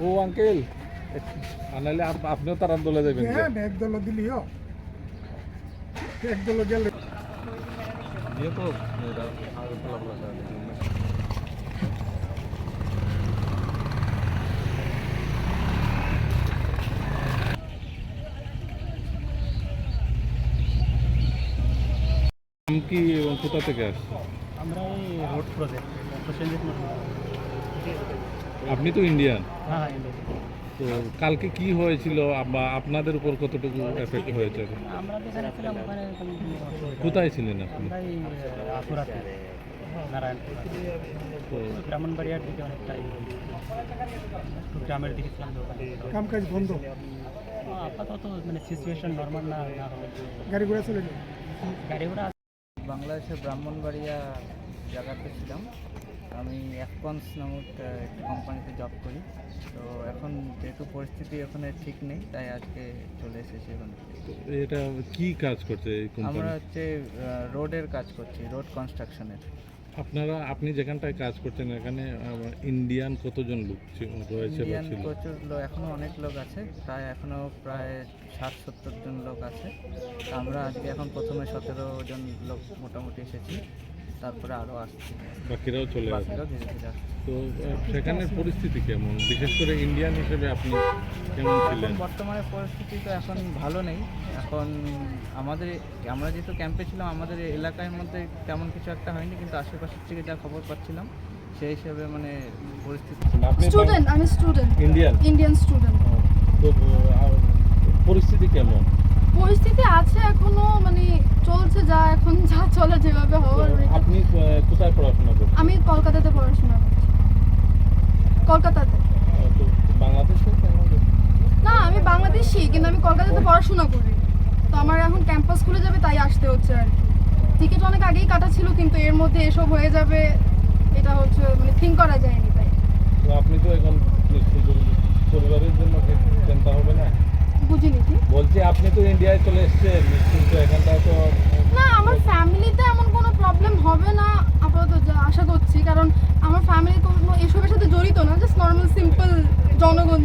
ও uncle আনালে up- আপনিও তার দলে যাবেন। হ্যাঁ একদল দিলিও একদল গেলে দিয়ে তো এটা আগে ফলাফল আছে। নাম কি কোথা থেকে আসছে? আমরা এই রোড প্রজেক্ট প্রসেনজিৎ আপনি তো ইন্ডিয়ান হ্যাঁ তো কালকে কি হয়েছিল বা আপনাদের উপর কতটুকু এফেক্ট হয়েছে? কোথায় ছিলেন আপনি? ব্রাহ্মণবাড়িয়ার দিকে অনেকটাই গ্রামের দিকে ছিলাম তো ওখানে। কাম কাজ বন্ধ আপাতত মানে সিচুয়েশন নর্মাল না না গাড়ি ঘোড়া চলে গাড়ি ঘোড়া বাংলাদেশের ব্রাহ্মণবাড়িয়া জায়গাতে ছিলাম। আমি অ্যাকপন্স নামক একটা কোম্পানিতে জব করি। তো এখন যেহেতু পরিস্থিতি ওখানে ঠিক নেই তাই আজকে চলে এসেছি ওখানে এটা কি কাজ করছে আমরা হচ্ছে রোডের কাজ করছি রোড কনস্ট্রাকশনের আপনারা আপনি যেখানটায় কাজ করছেন এখানে ইন্ডিয়ান কতজন লোক রয়েছে প্রচুর লোক এখনও অনেক লোক আছে প্রায় এখনও প্রায় ষাট সত্তর জন লোক আছে। আমরা আজকে এখন প্রথমে সতেরো জন লোক মোটামুটি এসেছি। তারপরে আরও আসছি। বাকিরাও চলে ধীরে ধীরে তো সেখানের পরিস্থিতি কেমন? বিশেষ করে ইন্ডিয়ান হিসেবে আপনি কেমন ছিলেন? বর্তমানে পরিস্থিতি তো এখন ভালো নেই। এখন আমাদের আমরা যেহেতু ক্যাম্পে ছিলাম আমাদের এলাকার মধ্যে তেমন কিছু একটা হয়নি কিন্তু আশেপাশের থেকে যা খবর পাচ্ছিলাম সেই হিসেবে মানে পরিস্থিতি আপনি স্টুডেন্ট আমি স্টুডেন্ট ইন্ডিয়ান ইন্ডিয়ান স্টুডেন্ট তো পরিস্থিতি কেমন? পরিস্থিতি আছে এখনও মানে চলছে যা এখন যা চলে যেভাবে হওয়ার আপনি কোথায় পড়াশোনা করছেন? আমি কলকাতাতে পড়াশোনা করছি। কলকাতাতে। বাংলাদেশে না আমি বাংলাদেশি কিন্তু আমি কলকাতাতে পড়াশোনা করি। তো আমার এখন ক্যাম্পাস খুলে যাবে তাই আসতে হচ্ছে আর কি। টিকিট অনেক আগেই কাটা ছিল কিন্তু এর মধ্যে এসব হয়ে যাবে এটা হচ্ছে মানে থিঙ্ক করা যায়নি তাই। তো আপনি তো এখন পরিবারের জন্য চিন্তা হবে না? বুঝিনি কি? বলছি আপনি তো ইন্ডিয়ায় চলে এসেছেন কিন্তু এখানটায় তো না আমার ফ্যামিলিতে এমন কোনো প্রবলেম হবে না আপাতত যা আশা করছি কারণ আমার ফ্যামিলি কোনো এসবের সাথে জড়িত না জাস্ট নর্মাল সিম্পল জনগণ।